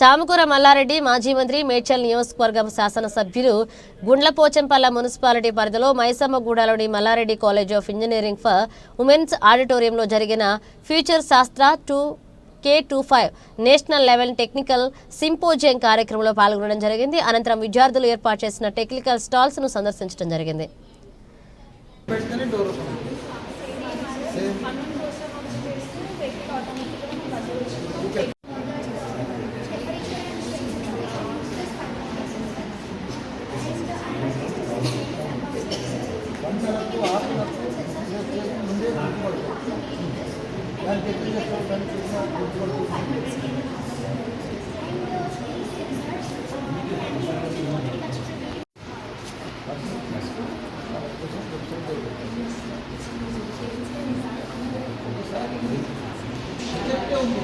చామకూర మల్లారెడ్డి మాజీ మంత్రి మేడ్చల్ నియోజకవర్గం శాసనసభ్యులు గుండ్లపోచంపల్ల మున్సిపాలిటీ పరిధిలో మైసమ్మగూడలోని Mallareddy college of engineering for womens ఆడిటోరియంలో జరిగిన future Shastra two K two five national level technical symposium కార్యక్రమంలో పాల్గొనడం జరిగింది. అనంతరం విద్యార్థులు ఏర్పాటు చేసిన టెక్నికల్ స్టాల్స్ను సందర్శించడం జరిగింది. పెట్టుకొని డోర్ ఓపెన్ సేమ్ దానికి ఎప్పుడు చేస్తాం దానికి గుర్తుపడుతుంది చెప్తే ఉంది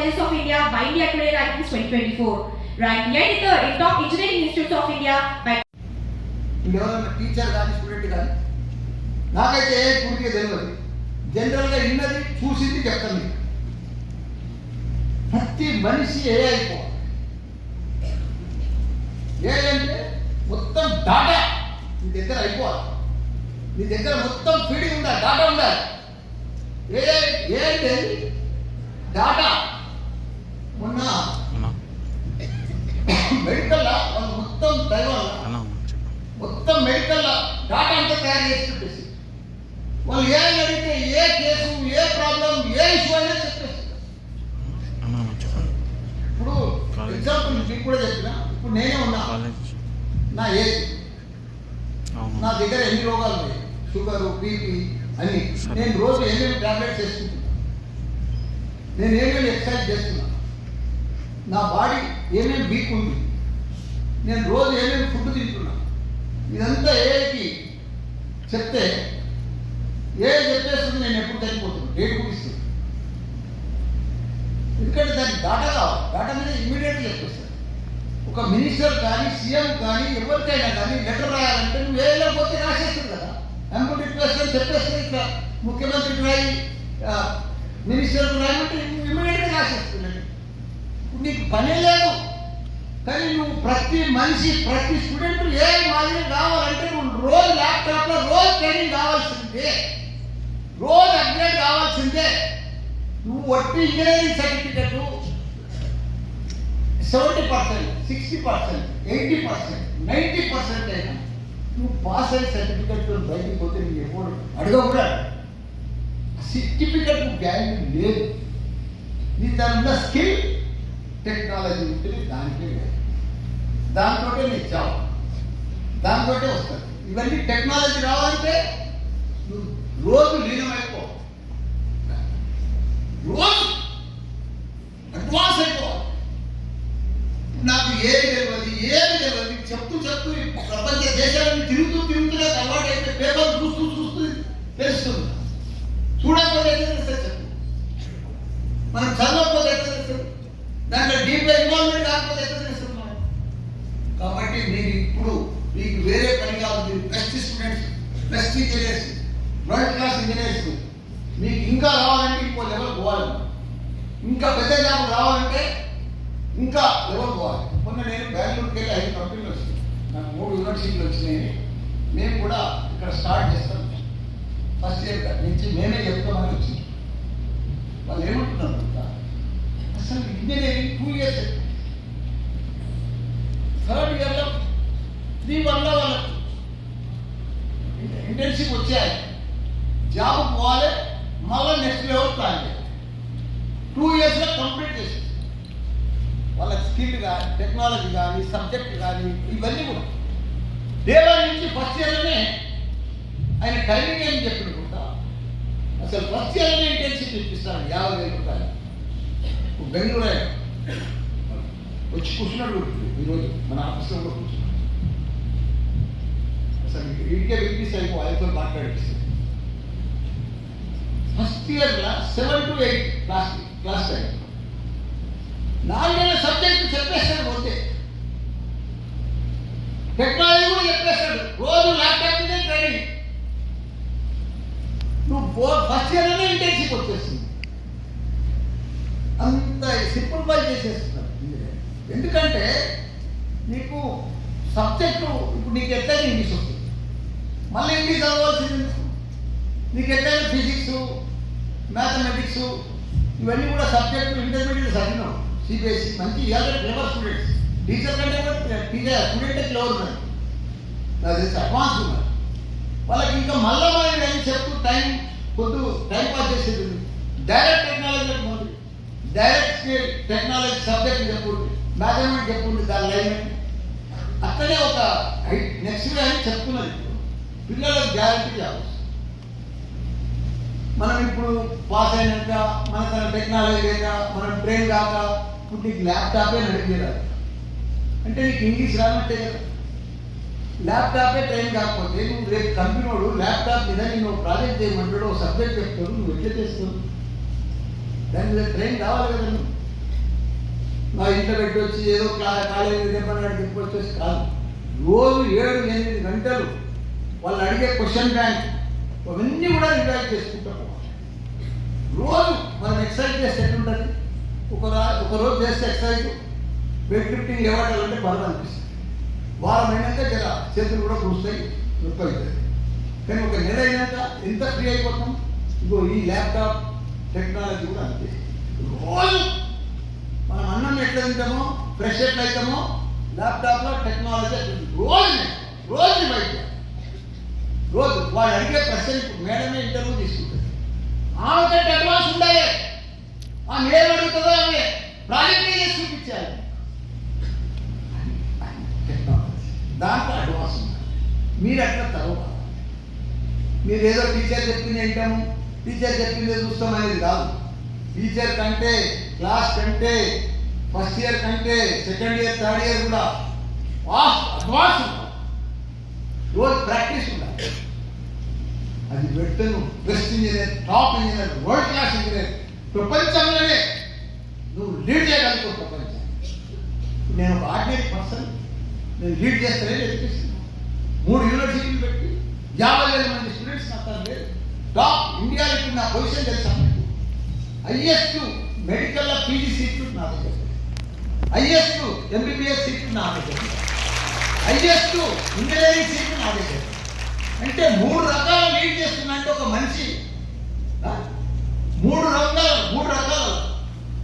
Colleges of India by India Today Rankings 2024, ranked 83rd in Top Engineering Institutes of India by ఎవరైనా టీచర్ కానీ స్టూడెంట్ కానీ? నాకైతే ఏ గురికి తెలియదు జనరల్గా విన్నది చూసింది చెప్తాను ప్రతి మనిషి ఏ అయిపోవాలి ఏ అంటే మొత్తం డాటా నీ దగ్గర అయిపోవాలి. నీ దగ్గర మొత్తం ఫీడింగ్ ఉండాలి డాటా ఉండాలి. ఏ ఏ అంటే డాటా మొన్న మెడికల్ మొత్తం దైవం మొత్తం మెడికల్ డాటా అంతా తయారు చేసి పెట్టేసి. వాళ్ళు ఏ అడిగితే ఏ కేసు ఏ ప్రాబ్లం ఏ ఇష్యూ అయినా చెప్పేసి. ఇప్పుడు ఎగ్జాంపుల్ మీకు కూడా చెప్పిన. ఇప్పుడు నేనే ఉన్నా. నా ఏజ్. నా దగ్గర ఎన్ని రోగాలు ఉన్నాయి? షుగర్ బీపీ అని. నేను రోజు ఏమేమి టాబ్లెట్స్ వేసుకుంటున్నా? నేను ఏమేమి ఎక్సర్సైజ్ చేస్తున్నా? నా బాడీ ఏమేమి వీక్ ఉంది? నేను రోజు ఏమేమి ఫుడ్ తింటున్నా? ఇదంతా ఏకి చెప్తే ఏ చెప్పేస్తుంది నేను ఎప్పుడు చనిపోతున్నాను డేట్ కుడిస్తుంది ఎందుకంటే దానికి డాటా కావాలి. డాటా మీద ఇమీడియట్గా చెప్పేస్తాను ఒక మినిస్టర్ కానీ సీఎం కానీ ఎవరికైనా కానీ లెటర్ రాయాలంటే నువ్వు వేయలేకపోతే రాసేస్తుంది కదా. ఎంపీ రిక్వెస్ట్ అని చెప్పేస్తుంది ఇట్లా. ముఖ్యమంత్రికి రాయి మినిస్టర్కి రాయమంటే ఇమీడియట్గా రాసేస్తుంది నీకు పనే లేదు. కానీ నువ్వు ప్రతి మనిషి ప్రతి స్టూడెంట్ ఏ మాదిరి కావాలంటే నువ్వు రోజు ల్యాప్టాప్లో రోజు ట్రైనింగ్ కావాల్సిందే. రోజు అప్గ్రేడ్ కావాల్సిందే. నువ్వు ఒట్టి engineering certificate seventy percent sixty percent eighty percent ninety percent అయినా నువ్వు పాస్ అయ్యే సర్టిఫికెట్ బయటకు పోతే నీకు ఎప్పుడు అడగ సర్టిఫికెట్ వాల్యూ లేదు. నీ దాని స్కిల్ టెక్నాలజీ ఉంటుంది దానికే దాంతో దాంతోటే నీ చావు దాంతోటే వస్తుంది ఇవన్నీ టెక్నాలజీ రావాలంటే నువ్వు రోజు లీనమైపో రోజు అడ్వాన్స్ అయిపోవాలి నాకు ఏది తెలియదు ఏది తెలియదు. చెప్తూ చెప్తూ ప్రపంచ దేశాలు తిరుగుతూ తిరుగుతూనే అలవాటు అయితే పేపర్ చూస్తూ చూస్తూ తెలుస్తుంది చూడకపోతే ఎట్లా తెలుస్తుంది చెప్పు మనం చదవకపోతే ఎట్లా తెలుస్తుంది దాంట్లో డీప్గా ఇన్వాల్వ్మెంట్ కాకపోతే ఎట్లా తెలుస్తుంది మనం కాబట్టి మీరు ఇప్పుడు మీకు వేరే పని కాదు మీరు best students best engineers world class engineers మీకు ఇంకా రావాలంటే ఇంకో లెవెల్ పోవాలి. ఇంకా పెద్ద జాబ్ రావాలంటే ఇంకా లెవెల్ పోవాలి. మొన్న నేను బెంగళూరుకి వెళ్ళి ఐదు కంపెనీలు వచ్చినాయి. నాకు మూడు యూనివర్సిటీలు వచ్చినాయి. మేము కూడా ఇక్కడ స్టార్ట్ చేస్తాం. ఫస్ట్ ఇయర్ నుంచి మేమే చెప్తామని వచ్చింది వాళ్ళు ఏమంటున్నారు అసలు ఇంజనీరింగ్ టూ ఇయర్స్. థర్డ్ ఇయర్లో త్రీ వన్లో వాళ్ళకి ఇంటర్న్షిప్ వచ్చాయి. జాబ్ పోవాలి మళ్ళీ నెక్స్ట్ లెవెల్ ప్లాన్ చేయాలి. టూ ఇయర్స్లో కంప్లీట్ చేసి వాళ్ళ స్కిల్ కానీ టెక్నాలజీ కానీ సబ్జెక్ట్ కానీ ఇవన్నీ కూడా. డే నుంచి ఫస్ట్ ఇయర్లోనే ఆయన టైమింగ్ ఏం చెప్పినకుంటా అసలు ఫస్ట్ ఇయర్లోనే ఇంటర్న్షిప్ ఇప్పిస్తాను యాభై వేల రూపాయలు. బెంగళూరు వచ్చి కూర్చున్నాడు ఈరోజు మన ఆఫీస్లో కూడా కూర్చున్నాడు. అసలు వీడికే వినిపిస్తే అయిపో ఆయనతో మాట్లాడిపిస్తే first year seven to eight class class time నాలుగేళ్ళ సబ్జెక్ట్ చెప్పేస్తాడు పోతే. టెక్నాలజీ కూడా చెప్పేస్తాడు. రోజు ల్యాప్టాప్ మీద ట్రైనింగ్ నువ్వు ఫోర్ ఫస్ట్ ఇయర్లోనే ఇంటర్న్షిప్ వచ్చేస్తుంది. అంత సింప్లిఫై చేసేస్తున్నారు ఎందుకంటే నీకు సబ్జెక్టు ఇప్పుడు నీకు ఎట్లా ఇంగ్లీష్ వస్తుంది? మళ్ళీ ఎన్ని చదవాల్సింది. నీకు ఎట్లయినా ఫిజిక్స్ మ్యాథమెటిక్స్ ఇవన్నీ కూడా సబ్జెక్టు ఇంటర్మీడియట్ చదివినావు సిబిఎస్ఈ మంచి ఇవాళ క్లెవర్ స్టూడెంట్స్ టీచర్ కంటే కూడా టీచర్ స్టూడెంటే క్లవర్ ఉన్నారు నాకు తెలిసి అడ్వాన్స్ ఉన్నారు. వాళ్ళకి ఇంకా మళ్ళీ మనం ఏం చెప్తూ టైం పొద్దు టైం పాస్ చేసేది డైరెక్ట్ టెక్నాలజీ చెప్పండి డైరెక్ట్ టెక్నాలజీ సబ్జెక్ట్ చెప్పండి మ్యాథమెటిక్స్ చెప్పండి దాని లైన్ అక్కడే ఒక నెక్స్ట్ అని చెప్తున్నది పిల్లలకు గ్యారంటీ కావచ్చు మనం ఇప్పుడు పాస్ అయినాక మన తన టెక్నాలజీ లేక మనం ట్రైన్ కాక ఇప్పుడు నీకు ల్యాప్టాపే నడిపేరాదు అంటే నీకు ఇంగ్లీష్ రానట్టే కదా. ల్యాప్టాపే ట్రైన్ కాకపోతే నువ్వు రేపు కంపెనీవాడు ల్యాప్టాప్ మీద నేను ప్రాజెక్ట్ చేయమంటాడు ఒక సబ్జెక్ట్ చెప్తాడు నువ్వు ఎట్లా చేస్తావు? దాని మీద ట్రైన్ కావాలి కదా నువ్వు. మా ఇంట్లో పెట్టి వచ్చి ఏదో క్లా కాలేజీ చెప్పన్నాడు చెప్పి వచ్చేసి కాదు. రోజు ఏడు ఎనిమిది గంటలు వాళ్ళు అడిగే క్వశ్చన్ బ్యాంక్ అవన్నీ కూడా రివైజ్ చేసుకుంటా పోవాలి. రోజు మనం ఎక్సర్సైజ్ చేస్తే ఎట్లుంటుంది? ఒక రా ఒక రోజు చేస్తే ఎక్సర్సైజ్ వెయిట్ లిఫ్టింగ్ లేవాలంటే బాధ అనిపిస్తుంది. వారం అయినాక జర చేతులు కూడా కూస్తాయి నొప్పి అవుతుంది కానీ ఒక నెల అయినాక ఎంత ఫ్రీ అయిపోతాం? ఇగో ఈ ల్యాప్టాప్ టెక్నాలజీ కూడా అంతే. రోజు మనం అన్నం ఎట్లా తింటామో ఫ్రెష్ ఎట్లా అవుతామో ల్యాప్టాప్లో టెక్నాలజీ రోజు రోజు బయట రోజు వాడు అడిగే ప్రశ్న ఇప్పుడు మేడమే ఇంటర్వ్యూ తీసుకుంటుంది. ఆమెకంటే అడ్వాన్స్ ఉండాలి. ఆమె ఏం అడుగుతుందో ఆమె ప్రాజెక్ట్ చేసి చూపించాలి. దాంట్లో అడ్వాన్స్ ఉండాలి మీరు అట్లా తర్వాత మీరు ఏదో టీచర్ చెప్పింది వింటాము టీచర్ చెప్పింది చూస్తాం అనేది కాదు. టీచర్ కంటే క్లాస్ కంటే ఫస్ట్ ఇయర్ కంటే సెకండ్ ఇయర్ థర్డ్ ఇయర్ కూడా అడ్వాన్స్ రోజు ప్రాక్టీస్ ఉండాలి. అది పెడతాను best engineer top engineer world class engineer ప్రపంచంలోనే నువ్వు లీడ్ చేయగలుగుతావు ప్రపంచం. నేను ఒక ఆర్డినరీ పర్సన్ నేను లీడ్ చేస్తానే ఎడ్యుకేషన్ మూడు యూనివర్సిటీలు పెట్టి యాభై వేల మంది స్టూడెంట్స్ నాకు లేదు. టాప్ ఇండియాలో నా పొజిషన్ తెలుసా మీకు? హైయెస్ట్ మెడికల్ పీజీ సీట్లు నా దగ్గర. హైయెస్ట్ ఎంబీబీఎస్ సీట్లు నా దగ్గర. హైయెస్ట్ ఇంజనీరింగ్ సీట్ నాదే అంటే మూడు రకాలు లీడ్ చేస్తున్నా అంటే ఒక మనిషి. మూడు రంగాలు మూడు రకాలు.